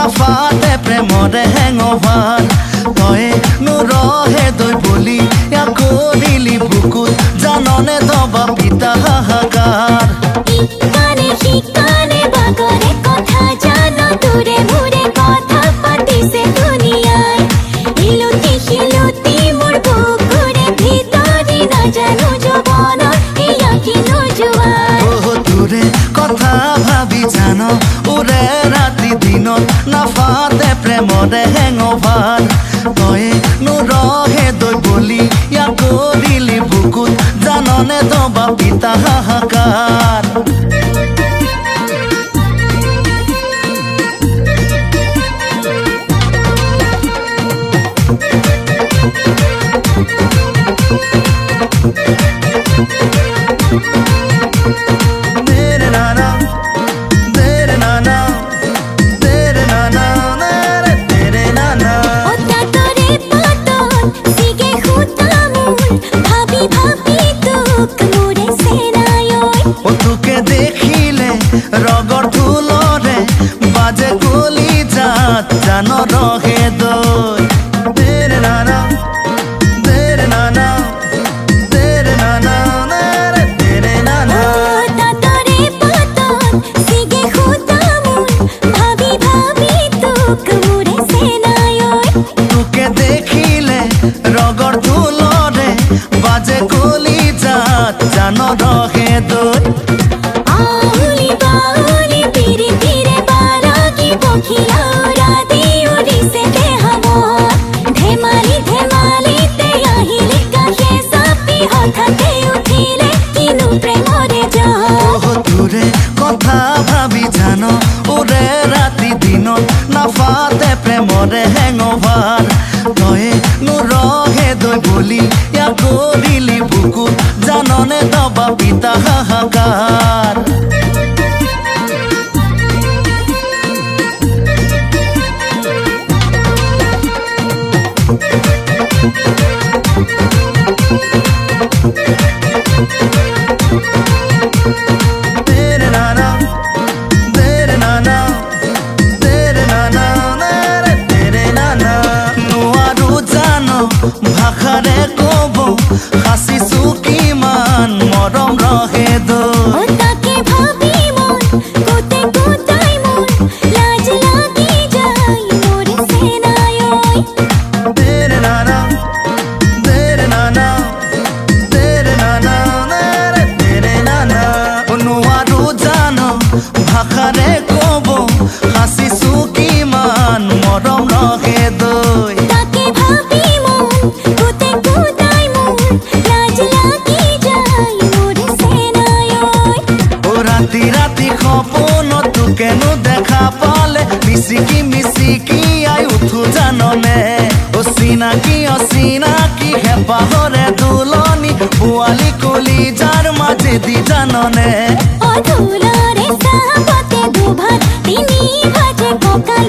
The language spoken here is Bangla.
প্ৰেমৰে হেঙভাৰ তয়ে নুৰহে দৈ বুলি ইয়াক কৰিলি বুকুত জাননে দবা পিতা হাহাকাৰ। ইকানে প্ৰেমৰে হেঙভাৰ তয়ে নুৰহে দৈ বুলি ইয়াক কৰিলি বুকুত। জাননে দবা পিতা হাহাকাৰ Dere যাত জান দৈ আউলি বাউলি পিরে পিরে বারাকি পখিলা রাতি উড়িছে দেহামা ধেমালি ধেমালিতে আহিলে কাহে সাপি হঠাতে উঠিলে কিনু প্রেমরে যা ওহ তোৰে কথা ভাবি জান ওৰে ৰাতি দিনত নাফাতে প্ৰেমৰে হেঙভাৰ তয়ে নুৰহে দৈ বুলি ইয়াক কৰিলি বুকুত নোৱাৰো জান ভাষাৰে ক'ব সাঁচিছো সপোনত তোকেনো দেখা পালে? মিচিকি মিচিকি আই উঠো জাননে। ও চিনাকি অচিনাকি হেঁপাহৰে তোলনি পোৱালি কলি যাৰ মাজেদি জাননে। দুভাগ তিনি ভাজে ককাল